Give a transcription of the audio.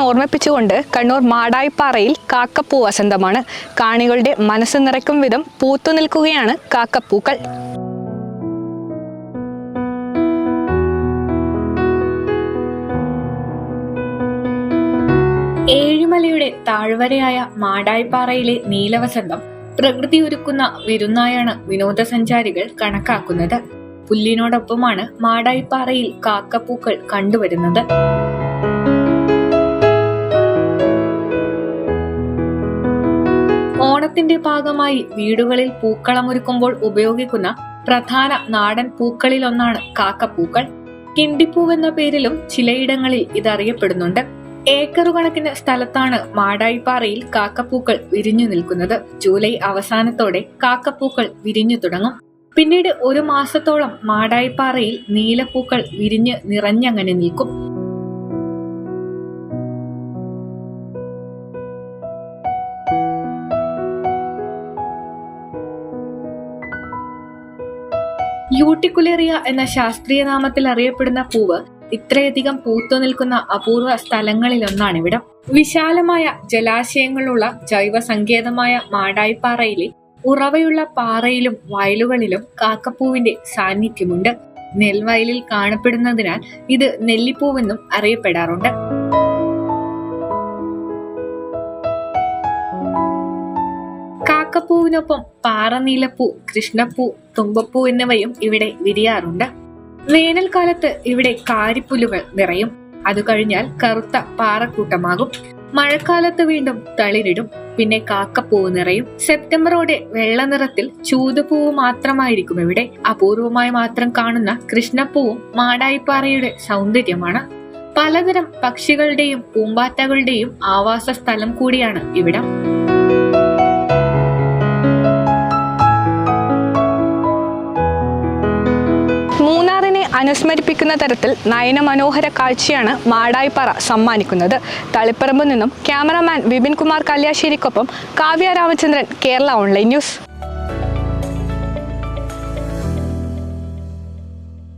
ഓർമ്മിപ്പിച്ചുകൊണ്ട് കണ്ണൂർ മാടായിപ്പാറയിൽ കാക്കപ്പൂ വസന്തമാണ്. കാണികളുടെ മനസ്സ് നിറയ്ക്കും വിധം പൂത്തു നിൽക്കുകയാണ് കാക്കപ്പൂക്കൾ. ഏഴിമലയുടെ താഴ്വരയായ മാടായിപ്പാറയിലെ നീലവസന്തം പ്രകൃതി ഒരുക്കുന്ന വിരുന്നായാണ് വിനോദസഞ്ചാരികൾ കണക്കാക്കുന്നത്. പുല്ലിനോടൊപ്പമാണ് മാടായിപ്പാറയിൽ കാക്കപ്പൂക്കൾ കണ്ടുവരുന്നത്. ഓണത്തിന്റെ ഭാഗമായി വീടുകളിൽ പൂക്കളമൊരുക്കുമ്പോൾ ഉപയോഗിക്കുന്ന പ്രധാന നാടൻ പൂക്കളിലൊന്നാണ് കാക്കപ്പൂക്കൾ. കിണ്ടിപ്പൂ എന്ന പേരിലും ചിലയിടങ്ങളിൽ ഇതറിയപ്പെടുന്നുണ്ട്. ഏക്കറു കണക്കിന് സ്ഥലത്താണ് മാടായിപ്പാറയിൽ കാക്കപ്പൂക്കൾ വിരിഞ്ഞു നിൽക്കുന്നത്. ജൂലൈ അവസാനത്തോടെ കാക്കപ്പൂക്കൾ വിരിഞ്ഞു തുടങ്ങും. പിന്നീട് ഒരു മാസത്തോളം മാടായിപ്പാറയിൽ നീലപ്പൂക്കൾ വിരിഞ്ഞ് നിറഞ്ഞങ്ങനെ നിൽക്കും. യൂട്ടിക്കുലേറിയ എന്ന ശാസ്ത്രീയ നാമത്തിൽ അറിയപ്പെടുന്ന പൂവ് ഇത്രയധികം പൂത്തു നിൽക്കുന്ന അപൂർവ സ്ഥലങ്ങളിലൊന്നാണ് ഇവിടെ വിശാലമായ ജലാശയങ്ങളുള്ള ജൈവ സങ്കേതമായ മാടായിപ്പാറയിലെ ഉറവയുള്ള പാറയിലും വയലുകളിലും കാക്കപ്പൂവിന്റെ സാന്നിധ്യമുണ്ട്. നെൽവയലിൽ കാണപ്പെടുന്നതിനാൽ ഇത് നെല്ലിപ്പൂവെന്നും അറിയപ്പെടാറുണ്ട്. കാക്കപ്പൂവിനൊപ്പം പാറനീലപ്പൂ കൃഷ്ണപ്പൂ തുമ്പപ്പൂ എന്നിവയും ഇവിടെ വിരിയാറുണ്ട്. വേനൽക്കാലത്ത് ഇവിടെ കാരിപ്പുല്ലുകൾ നിറയും. അത് കഴിഞ്ഞാൽ കറുത്ത പാറക്കൂട്ടമാകും. മഴക്കാലത്ത് വീണ്ടും തളിരിടും. പിന്നെ കാക്കപ്പൂവ് നിറയും. സെപ്റ്റംബറോടെ വെള്ള നിറത്തിൽ ചൂതുപൂവ് മാത്രമായിരിക്കും ഇവിടെ. അപൂർവമായി മാത്രം കാണുന്ന കൃഷ്ണപ്പൂവും മാടായിപ്പാറയുടെ സൗന്ദര്യമാണ്. പലതരം പക്ഷികളുടെയും പൂമ്പാറ്റകളുടെയും ആവാസ സ്ഥലം കൂടിയാണ് ഇവിടം. അനുസ്മരിപ്പിക്കുന്ന തരത്തിൽ നയനമനോഹര കാഴ്ചയാണ് മാടായിപ്പാറ സമ്മാനിക്കുന്നത്. തളിപ്പറമ്പ് നിന്നും ക്യാമറാമാൻ വിപിൻ കുമാർ കല്യാശ്ശേരിക്കൊപ്പം കാവ്യ രാമചന്ദ്രൻ കേരള ഓൺലൈൻ ന്യൂസ്.